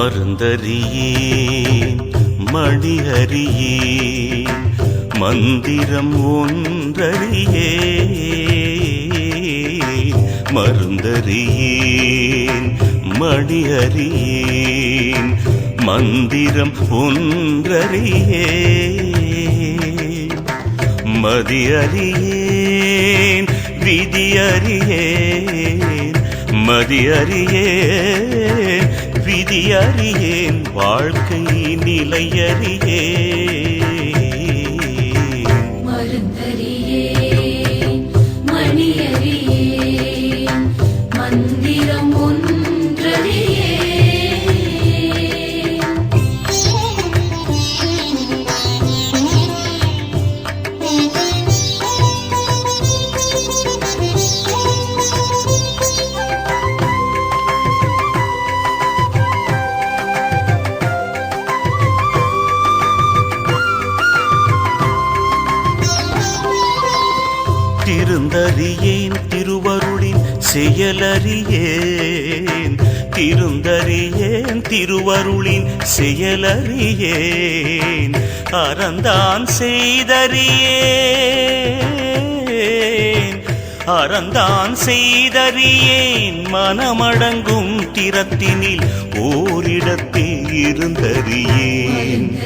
மருந்தறியேன் மணியறியேன் மந்திரம் ஒன்றறியே மருந்தறியேன் மணியறியேன் மந்திரம் ஒன்றறியேன் மதியறியேன் விதியறியேன் மதியறியேன் அறியேன் வாழ்க்கை நிலையறியேன். திருந்தறியேன் திருவருளின் செயலறியேன். திருந்தறியேன் திருவருளின் செயலறியேன். அறந்தான் செய்தறியேன். அறந்தான் செய்தறியேன். மனமடங்கும் திறத்தினில் ஓரிடத்தில் இருந்தறியேன்.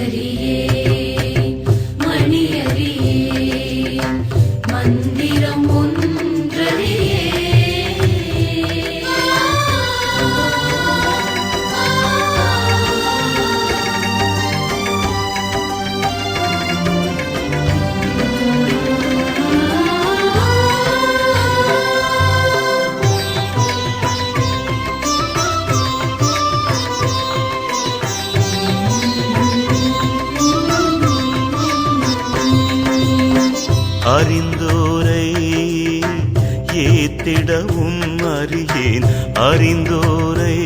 அறிந்தோரை ஏத்திடவும் அறியேன். அறிந்தோரை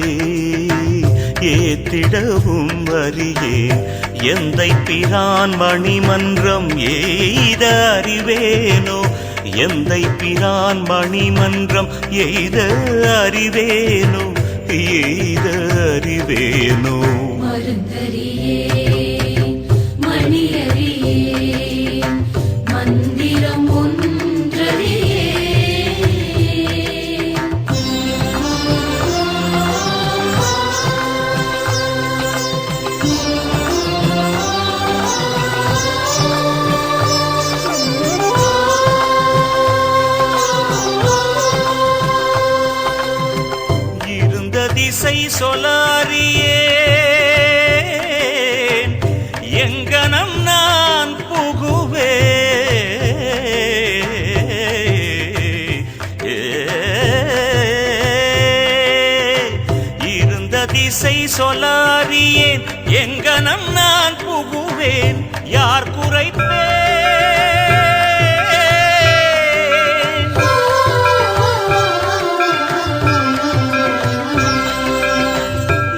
ஏத்திடவும் அறியேன். எந்தை பிரான் மணிமன்றம் எய்த அறிவேனோ? எந்தை பிரான் மணிமன்றம் எய்த அறிவேனோ? எய்த அறிவேனோ? மருந்தறியே யார்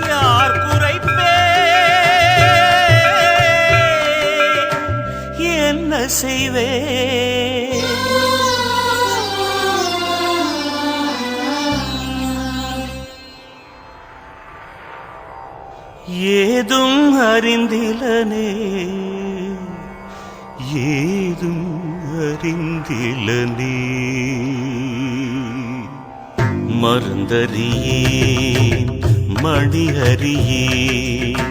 யார் குறைப்பே? என்ன செய்வே? ஏதும் அறிந்திலனே. ஏதும் அறிந்தில நீ மருந்தறியேன் மணியறியேன்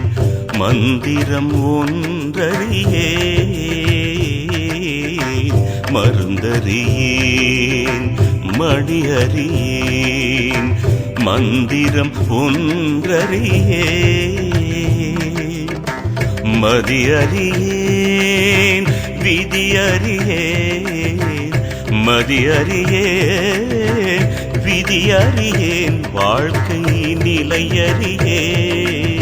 மந்திரம் ஒன்றறியே மருந்தறியேன் மணியறியேன் மந்திரம் விதி அறியே மதி அறியே விதி அறியேன் வாழ்க்கை நிலையறியேன்